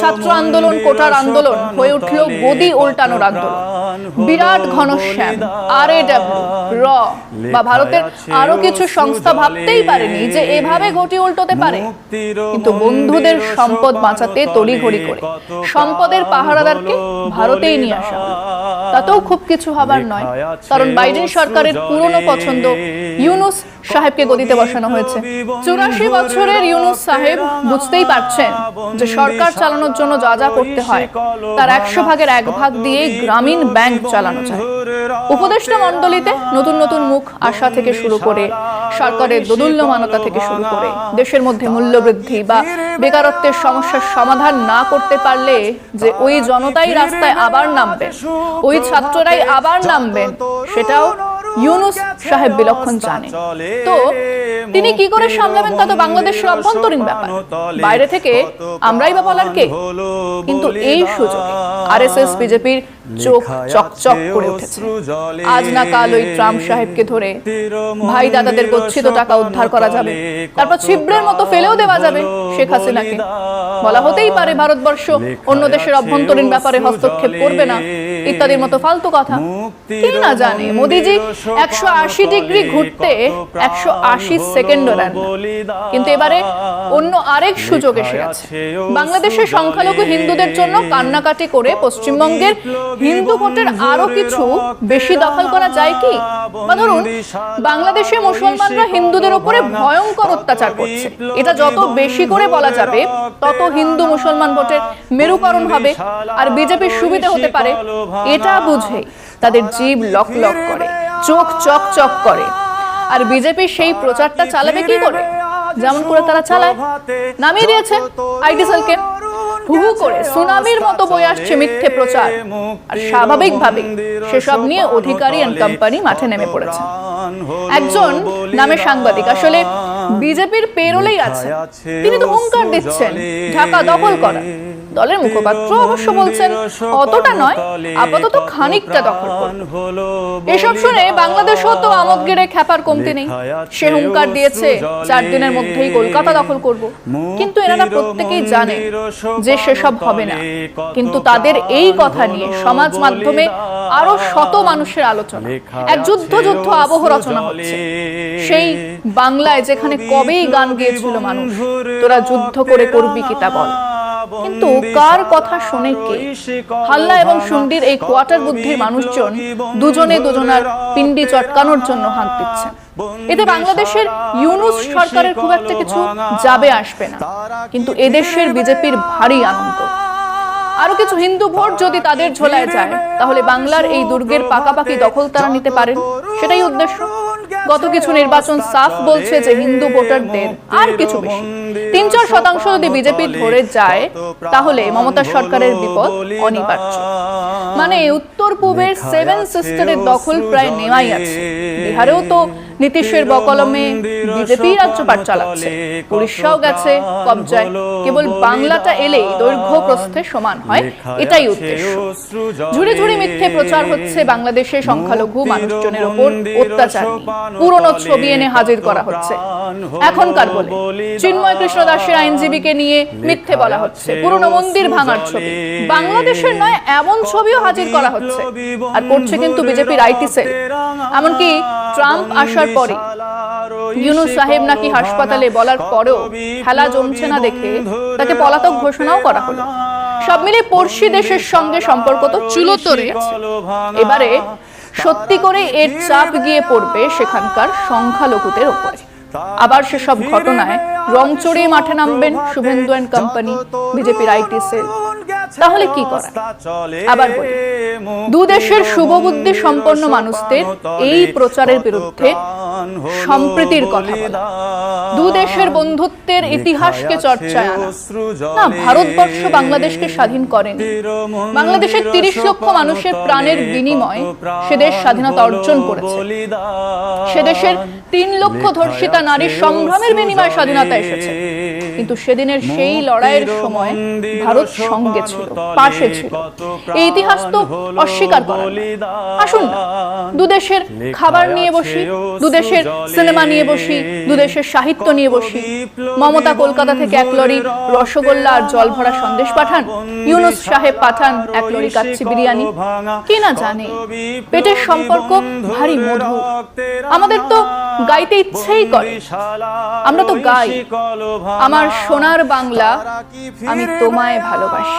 ছাত্র আন্দোলন কোটার আন্দোলন হয়ে উঠল গদি উল্টানোর আন্দোলন বিরাট ঘনশ্যাম আর এ র। বা ভারতের আরও কিছু সংস্থা ভাবতেই পারেনি যে এভাবে ঘটি উল্টোতে পারে। কিন্তু বন্ধুদের সম্পদ বাঁচাতে তড়িঘড়ি করে। সম্পদের পাহারাদারকে ভারতেই নিয়ে আসা তাতেও খুব কিছু হবার নয়। কারণ বাইডেন সরকারের পুরনো পছন্দ ইউনুস সাহেবকে গদিতে বসানো হয়েছে। চুরাশি বছরের ইউনুস সাহেব বুঝতেই পারছেন যে সরকার চালানোর জন্য যা যা করতে হয়, তার একশো ভাগের এক ভাগ দিয়ে গ্রামীণ ব্যাংক চালানো যায়। উপদেষ্টা মণ্ডলীতে নতুন নতুন মুখ আসা থেকে শুরু করে, সরকারের দোদুল্যমানতা থেকে শুরু করে, দেশের মধ্যে মূল্যবৃদ্ধি বা বেকারত্বের সমস্যার সমাধান না করতে পারলে যে ওই জনতাই রাস্তায় আবার নামবেন ওই ছাত্ররাই আবার নামবেন সেটাও ইউনুস সাহেব বিলক্ষণ জানে তো তিনি কি করে সামলাবেন? তা তো বাংলাদেশের অভ্যন্তরীণ ব্যাপার। বাইরে থেকে আমরাই বা বলার কে? কিন্তু এই সুযোগে আরএসএস বিজেপির চোখ চকচক করে উঠেছে। আজ না কাল ওই ট্রাম্প সাহেবকে ধরে ভাই দাদাদের গচ্ছিত টাকা উদ্ধার করা যাবে। তারপর ছিদ্রের মতো ফেলেও দেওয়া যাবে শেখ হাসিনাকে। বলা হতেই পারে ভারতবর্ষ অন্য দেশের অভ্যন্তরীণ ব্যাপারে হস্তক্ষেপ করবে না। ইত্যাদির মতো ফালতু কথা। কে না জানে মোদিজি একশো আশি ডিগ্রি ঘুরতে একশো আশি সেকেন্ডও নেন কিন্তু এবারে অন্য আরেক সুযোগ এসে গেছে। বাংলাদেশের সংখ্যালঘু হিন্দুদের জন্য কান্নাকাটি করে পশ্চিমবঙ্গের হিন্দু ভোটের আরও কিছু বেশি দখল করা যায় কি? বা ধরুন বাংলাদেশে মুসলমানরা হিন্দুদের উপরে ভয়ঙ্কর অত্যাচার করছে। এটা যত বেশি করে বলা যাবে তত হিন্দু মুসলমান ভোটের মেরুকরণ হবে আর বিজেপির সুবিধা হতে পারে এটা বুঝে তাদের জীব লক লক করে চোখ চক চক করে। আর বিজেপি সেই প্রচারটা চালাবে কি করে? যেমন করে তারা চালায়। নামিয়ে দিয়েছে আইটি সেলকে। হু হু করে সুনামির মতো বয়ে আসছে মিথ্যে প্রচার। আর স্বাভাবিকভাবে সেসব নিয়ে অধিকারী এন্ড কোম্পানি মাঠে নেমে পড়েছে। একজন নামে সাংবাদিক আসলে বিজেপির পেরোলেই আছে। তিনি তো হুঙ্কার দিচ্ছেন ঢাকা দখল করা দলের মুখপাত্র অবশ্য বলছেন, অতটা নয়, আপাতত খানিকটা দখল এসব শুনে বাংলাদেশও তো আমোদ গেড়ে খ্যাপার কমতি নেই। সে হুঙ্কার দিয়েছে, চার দিনের মধ্যেই কলকাতা দখল করব। কিন্তু এনারা প্রত্যেকেই জানে যে সেসব হবে না। কিন্তু তাদের এই কথা নিয়ে সমাজ মাধ্যমে আরও শত মানুষের আলোচনা। এক যুদ্ধ যুদ্ধ আবহ রচনা হচ্ছে। সেই বাংলায় যেখানে কবেই গান গেয়েছিল মানুষ, তোরা যুদ্ধ করে করবি কি বল? কিন্তু কার কথা শুনে কে? হাল্লা এবং শুন্ডির এই কোয়ার্টার বুদ্ধির মানুষজন দুজনে দুজনার পিন্ডি চটকানোর জন্য হাত দিচ্ছেন এতে বাংলাদেশের ইউনুস সরকারের খুব একটা কিছু যাবে আসবে না। কিন্তু এদেশের বিজেপির ভারী আনন্দ। আরও কিছু হিন্দু ভোট যদি তাদের ঝোলায় যায় তাহলে বাংলার এই দুর্গের পাকাপাকি দখল তারা নিতে পারেন? সেটাই উদ্দেশ্য। গত কিছু নির্বাচন সাফ বলছে যে হিন্দু ভোটারদের আর কিছু বেশি। তিন চার শতাংশ যদি বিজেপি ধরে যায় তাহলে মমতা সরকারের বিপদ অনিবার্য। মানে উত্তর পূর্বের সেভেন সিস্টারের দখল প্রায় নেওয়াই আছে। বিহারেও তো নীতিশের বকলমে বিজেপি রাজ্যপাট চালাচ্ছে। উড়িষ্যাও গেছে কবজায় কেবল বাংলাটা এলেই দৈর্ঘ্য প্রস্থে সমান হয় এটাই উদ্দেশ্য। ঝুড়ি ঝুড়ি মিথ্যে প্রচার হচ্ছে বাংলাদেশের সংখ্যালঘু মানুষজনের ওপর অত্যাচার। পুরনো ছবি এনে হাজির করা হচ্ছে। এখনকার বলে চিন্ময় কৃষ্ণ দাসের আইনজীবীকে নিয়ে মিথ্যে বলা হচ্ছে। পুরনো মন্দির ভাঙার ছবি। বাংলাদেশের নয় এমন ছবিও হাজির করা হচ্ছে। আর করছে কিন্তু বিজেপির আইটি সেল। এমনকি ট্রাম্প আসার পরে ইউনুস সাহেব নাকি হাসপাতালে বলার পরেও খেলা জমছে না দেখে তাকে পলাতক ঘোষণাও করা হলো। সব মিলে পড়শি দেশের সঙ্গে সম্পর্ক তো চুলোত্তরে আছে। এবারে সত্যি করে এর চাপ গিয়ে পড়বে সেখানকার সংখ্যালঘুদের ওপরে আবার সেসব ঘটনায় রং চড়িয়ে মাঠে নামবেন শুভেন্দু অ্যান্ড কোম্পানি বিজেপির আইটি সেল। তাহলে কি করা আবার বলি দু দেশের শুভবুদ্ধি সম্পন্ন মানুষদের এই প্রচারের বিরুদ্ধে সম্প্রীতির কথা বলা। দু দেশের বন্ধুত্বের ইতিহাসকে চর্চায় আনা। না, ভারতবর্ষ বাংলাদেশকে স্বাধীন করেনি। বাংলাদেশের তিরিশ লক্ষ মানুষের প্রাণের বিনিময় সে দেশ স্বাধীনতা অর্জন করেছে। সে দেশের তিন লক্ষ ধর্ষিতা নারীর সংগ্রামের বিনিময়ে স্বাধীনতা এসেছে। কিন্তু সেদিনের সেই লড়াইয়ের সময় ভারত সঙ্গে ছিল পাশে ছিল। এই ইতিহাস তো অস্বীকার করার আসুন দুদেশের খাবার নিয়ে বসি দুদেশের সিনেমা নিয়ে বসি দুদেশের সাহিত্য নিয়ে বসি। মমতা কলকাতা থেকে এক লরি রসগোল্লা আর জল ভরা সন্দেশ পাঠান ইউনুস সাহেব পাঠান এক লরি কাচ্চি বিরিয়ানি। কি না জানে পেটের সম্পর্ক ভারী মধু। আমাদের তো গাইতে ইচ্ছেই করে। আমরা তো গাই। আমার সোনার বাংলা আমি তোমায় ভালোবাসি।